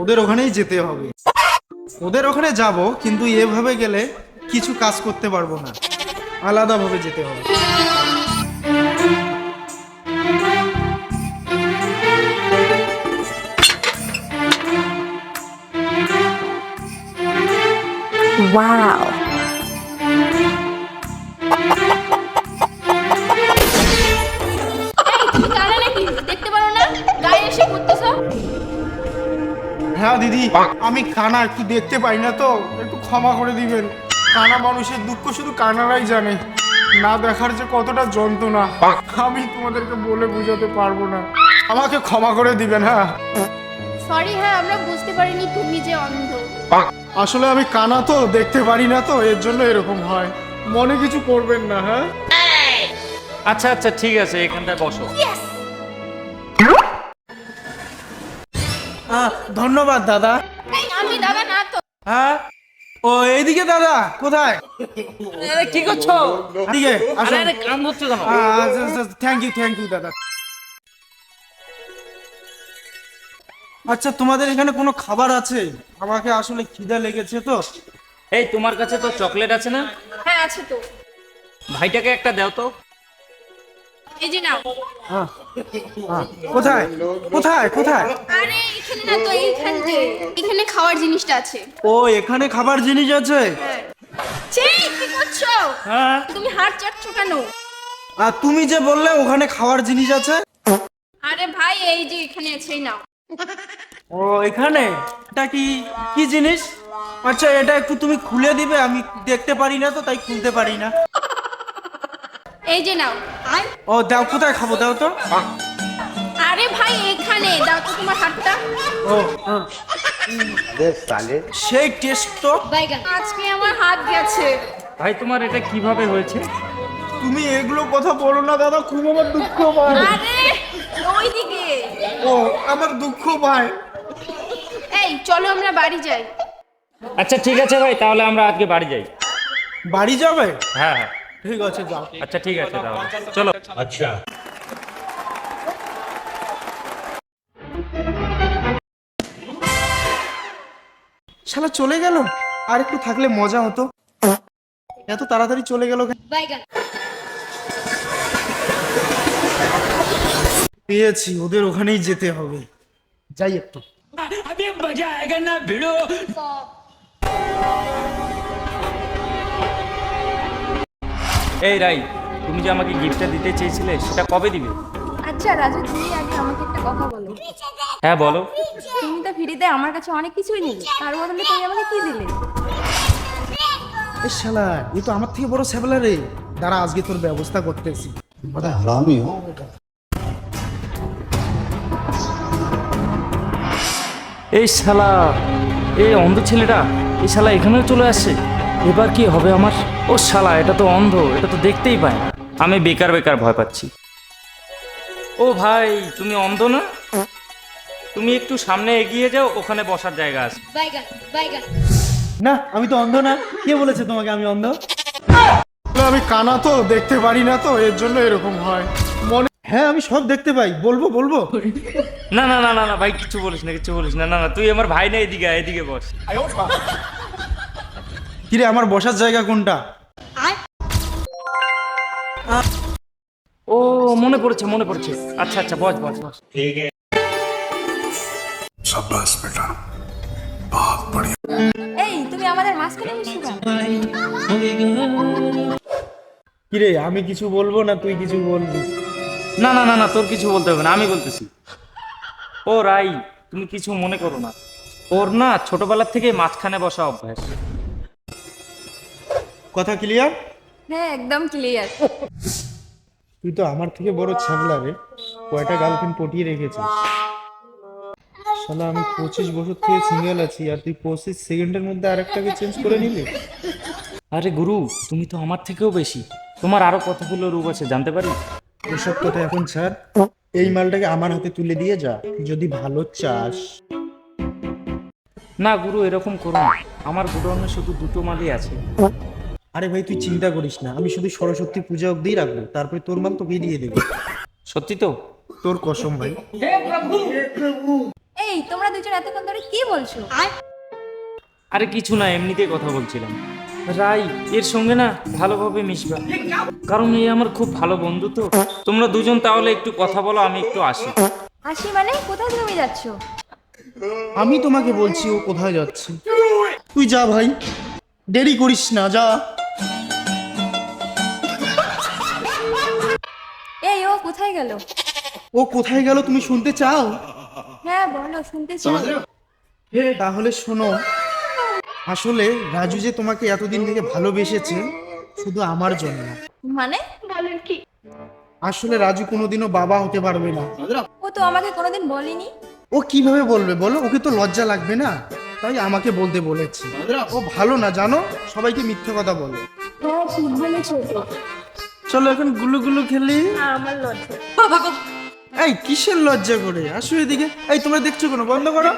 ওদের ওখানেই যেতে হবে। ওদের ওখানে যাব, কিন্তু এভাবে গেলে কিছু কাজ করতে পারব না। আলাদাভাবে যেতে হবে। Wow. হ্যাঁ দিদি আমি কানা একটু দেখতে পাই না তো একটু ক্ষমা করে দিবেন। কানা মানুষের দুঃখ শুধু কানারাই জানে। না দেখার যে কতটা যন্ত্রণা আমি তোমাদেরকে বলে বোঝাতে পারব না। আমাকে ক্ষমা করে দিবেন হ্যাঁ? সরি হ্যাঁ আমরা বুঝতে পারিনি তুমি যে অন্ধ। আসলে আমি কানা তো দেখতে পারি না তো এর জন্য এরকম হয়। মনে কিছু করবেন না হ্যাঁ? আচ্ছা আচ্ছা ঠিক আছে এখানটায় বসো। ধন্যবাদ দাদা। আমি দাদা না তো। হ্যাঁ? ও এইদিকে দাদা কোথায়? আরে কি করছ? এদিকে আরে আরে কান ধরছো কেন? থ্যাংক ইউ থ্যাংক ইউ দাদা। আচ্ছা তোমাদের এখানে কোনো খাবার আছে? আমাকে আসলে খিদা লেগেছে তো। এই তোমার কাছে তো চকলেট আছে না? হ্যাঁ আছে তো। ভাইটাকে একটা দাও তো। এই যে নাও। হ্যাঁ, হ্যাঁ, কোথায়? কোথায়? কোথায়? আরে এখানে না তো এইখানে এখানে খাওয়ার জিনিসটা আছে। ও এখানে খাবার জিনিস আছে? হ্যাঁ। কি করছ? হ্যাঁ। তুমি চাটছো কেন? আর তুমি যে বললে ওখানে খাওয়ার জিনিস আছে? আরে ভাই এই যে এখানে আছে নাও। ও এখানে? এটা কি কি জিনিস? আচ্ছা এটা একটু তুমি খুলে দিবে আমি দেখতে পারি না তো তাই খুলতে পারি না। এই যে নাও। ও দাও কোথায় খাব? দাও তো। আরে ভাই এখানে। দাও তো তোমার হাতটা। ও হ্যাঁ। সেই টেস্ট তো। আজকে আমার হাত গেছে। ভাই তোমার এটা কীভাবে হয়েছে? তুমি এগুলো কথা বলো না দাদা। খুব আমার দুঃখ পায় আরে ওইদিকে। ও আমার দুঃখ পায় এই চলো আমরা বাড়ি যাই। আচ্ছা ঠিক আছে ভাই তাহলে আমরা আজকে বাড়ি যাই। বাড়ি যাবে? হ্যাঁ হ্যাঁ। ঠিক আছে যাও। আচ্ছা ঠিক আছে তাহলে। চলো। শালা চলে গেল? আর একটু থাকলে মজা হতো। এত তাড়াতাড়ি চলে গেল পেয়েছি ওদের ওখানেই যেতে হবে। যাই একটু। এই রাই তুমি যে আমাকে গিফটটা দিতে চেয়েছিলে সেটা কবে দিবে? আচ্ছা রাজু তুমি আগে আমাকে একটা কথা বলো। হ্যাঁ বলো। তুমি তো ফ্রিতে আমার কাছে অনেক কিছুই নিলে তার বদলে তুমি আমাকে কি দিলে? এ শালা এ তো আমার থেকে বড় শ্যাবলা রে। দাঁড়া আজকে তোর ব্যবস্থা করতেছি। বড় হারামি ও। এই শালা এই অন্ধ ছেলেটা এই শালা এখানেও চলে আসে? এবার কি হবে আমার? ও শালা এটা তো অন্ধ এটা তো দেখতেই পায় না। আমি বেকার বেকার ভয় পাচ্ছি। ও ভাই তুমি অন্ধ না? তুমি একটু সামনে এগিয়ে যাও ওখানে বসার জায়গা আছে। না আমি তো অন্ধ না। কে বলেছে তোমাকে আমি অন্ধ? আমি কানা তো দেখতে পারি না তো এর জন্য এরকম হয়। মনে হ্যাঁ আমি সব দেখতে পাই। বলব বলব? না না না না না ভাই কিছু বলিস না কিছু বলিস না না না তুই আমার ভাই না এদিকে এদিকে বস। কিরে আমার বসার জায়গা কোনটা? ও মনে পড়েছে মনে পড়েছে। আচ্ছা আচ্ছা বস বস বস। সাবাস বেটা। বহুত বড়িয়া। এই তুমি আমাদের মাঝখানে বসে কিরে আমি কিছু বলব না তুই কিছু বলবি? না না না না তোর কিছু বলতে হবে না আমি বলতেছি। ও রাই তুমি কিছু মনে করো না। ওর না ছোটবেলার থেকে মাঝখানে বসা অভ্যাস। কথা ক্লিয়ার হ্যাঁ একদম ক্লিয়ার তুই তো আমার থেকে বড় ছাগলা রে। কয়টা গার্লফ্রেন্ড পটিয়ে রেখেছিস? শালা আমি পঁচিশ বছর থেকে সিঙ্গেল আছি আর তুই পঁচিশ সেকেন্ডের মধ্যে আরেকটাকে চেঞ্জ করে নিলি? আরে গুরু তুমি তো আমার থেকেও বেশি। তোমার আরও কতগুলো রূপ আছে জানতে পারি? ওসব কথা এখন ছাড়। এই মালটাকে আমার হাতে তুলে দিয়ে যা। যদি ভালো চাস। না গুরু এরকম করো না। আমার গুডাউনে শুধু দুটো মালই আছে। আরে ভাই তুই চিন্তা করিস না। আমি শুধু সরস্বতী পূজা অব্দিই রাখব। তারপরে তোর মাল তোকেই দিয়ে দেবো। সত্যি তো? তোর কসম ভাই। এই তোমরা দুজন এতক্ষণ ধরে কি বলছো? আরে? কিছু না এমনিতেই কথা বলছিলাম। রাই এর সঙ্গে না ভালোভাবে মিশবা। কারণ এই আমার খুব ভালো বন্ধু তো। তোমরা দুজন তাহলে একটু কথা বলো আমি একটু আসি। আসি মানে কোথায় তুমি যাচ্ছ? আমি তোমাকে বলছি ও কোথায় যাচ্ছে। তুই যা ভাই দেরি করিস না যা। কোথায় গেল? ও কোথায় গেল তুমি শুনতে চাও? হ্যাঁ বলো শুনতে চাই। তাহলে শোনো। আসলে রাজু যে তোমাকে এতদিন থেকে ভালোবেসেছে শুধু আমার জন্য মানে? বলেন কি? আসলে রাজু কোনোদিনও বাবা হতে পারবে না। ও তো আমাকে কোনোদিন বলেনি। ও কীভাবে বলবে বলো? ওকে তো লজ্জা লাগবে না। তাই আমাকে বলতে বলেছে। ও ভালো না জানো? সবাইকে মিথ্যে কথা বলে। হ্যাঁ ঠিক বলেছ। চলো এখন গুলু গুলু খেলি। আমার লজ্জা। এই কিসের লজ্জা করে? আসো এদিকে। এই তোমরা দেখছ কোনো? বন্ধ করো।